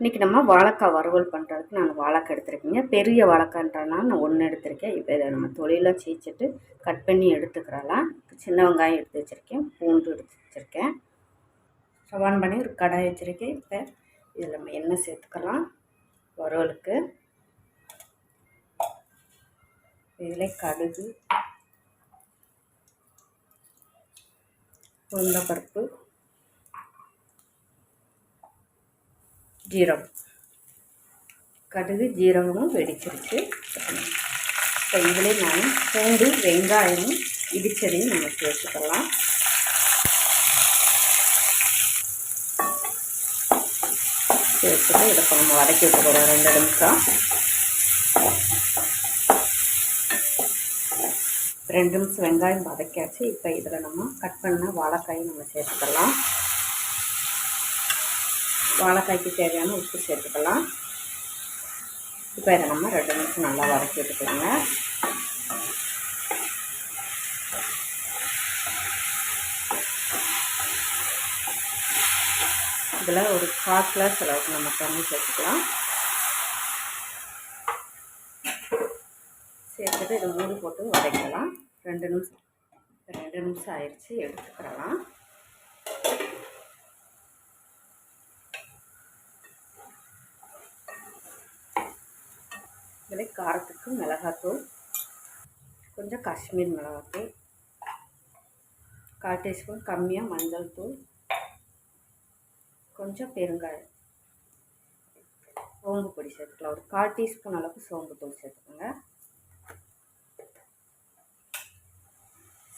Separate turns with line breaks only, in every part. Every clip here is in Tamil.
இன்றைக்கி நம்ம வாழைக்காய் வறுவல் பண்ணுறதுக்கு நான் வாழைக்காய் எடுத்துருக்கீங்க. பெரிய வாழைக்கான்றனால நான் ஒன்று எடுத்திருக்கேன். இப்போ இதை நம்ம தொழிலாக சீச்சிட்டு கட் பண்ணி எடுத்துக்கிறலாம். சின்ன வெங்காயம் எடுத்து வச்சுருக்கேன். பூண்டு எடுத்து வச்சுருக்கேன். சவான் பண்ணி ஒரு கடாய் வச்சுருக்கேன். இப்போ இதில் நம்ம எண்ணெய் சேர்த்துக்கலாம். வறுவலுக்கு. இதில் கடுகு உளுந்தப்பருப்பு ஜீரகம் கடுகு ஜீரகமும் வெடிச்சிருச்சு இப்போ இதிலே நான் பூண்டு வெங்காயமும் இடிச்சதையும் நம்ம சேர்த்துக்கலாம். சேர்த்துட்டு இதை இப்போ நம்ம வதக்கி விட்டுக்கிறோம் ரெண்டு நிமிஷம். ரெண்டு நிமிஷம் வெங்காயம் வதக்கியாச்சு. இப்போ இதில் நம்ம கட் பண்ண வாழைக்காயும் நம்ம சேர்த்துக்கலாம். வாழைக்காய்க்கு தேவையான உப்பு சேர்த்துக்கலாம். இப்போ இதை நம்ம ரெண்டு நிமிஷம் நல்லா வதக்கி விட்டுக்கலாங்க இதில் ஒரு கால் கிளாஸ் அளவுக்கு நம்ம தண்ணி சேர்த்துக்கலாம். சேர்த்துட்டு இதை மூடி போட்டு வதக்கலாம். ரெண்டு நிமிஷம் ரெண்டு நிமிஷம் ஆயிடுச்சு எடுத்துக்கிறலாம். இதில் காரத்துக்கு மிளகாத்தூள் கொஞ்சம் காஷ்மீர் மிளகாத்தூள் கால் டீஸ்பூன் கம்மியாக மஞ்சள் தூள் கொஞ்சம் பெருங்காயம் சோம்பு பொடி சேர்த்துக்கலாம். ஒரு கால் டீஸ்பூன் அளவுக்கு சோம்பு தூள் சேர்த்துக்கோங்க.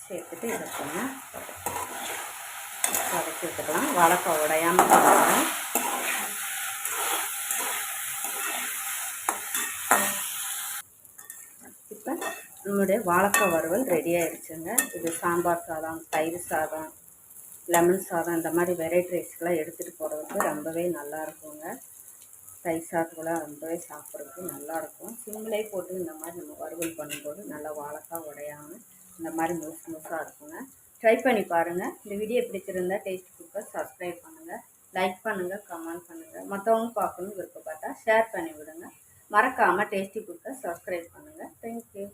சேர்த்துட்டு இதை பண்ண வதக்கி விட்டுக்கலாம். வாழைக்காய் உடையாமல் பண்ணுறேன் இப்போ நம்மளுடைய வாழைக்காய் வறுவல் ரெடி ஆயிடுச்சுங்க. இது சாம்பார் சாதம் தயிர் சாதம் லெமன் சாதம் இந்த மாதிரி வெரைட்டி ரைஸ்க்கெலாம் எடுத்துகிட்டு போகிறதுக்கு ரொம்பவே நல்லா இருக்குங்க. தயிர் சாதத்துக்குலாம் ரொம்பவே சாப்பிட்றதுக்கு நல்லாயிருக்கும் சிம்மிலே போட்டு இந்த மாதிரி நம்ம வறுவல் பண்ணும்போது நல்லா வாழைக்காய் உடையாமல் இந்த மாதிரி முழுசு முழுசாக இருக்குங்க. ட்ரை பண்ணி பாருங்கள் இந்த வீடியோ பிடிச்சிருந்தா டேஸ்ட் குக்கை சப்ஸ்கிரைப் பண்ணுங்கள் லைக் பண்ணுங்கள் கமெண்ட் பண்ணுங்கள் மற்றவங்க பார்க்கணுன்னு விருப்பப்பட்டால் ஷேர் பண்ணி விடுங்க மறக்காமல் டேஸ்டி குக்கை சப்ஸ்கிரைப் பண்ணுங்கள் தேங்க்யூ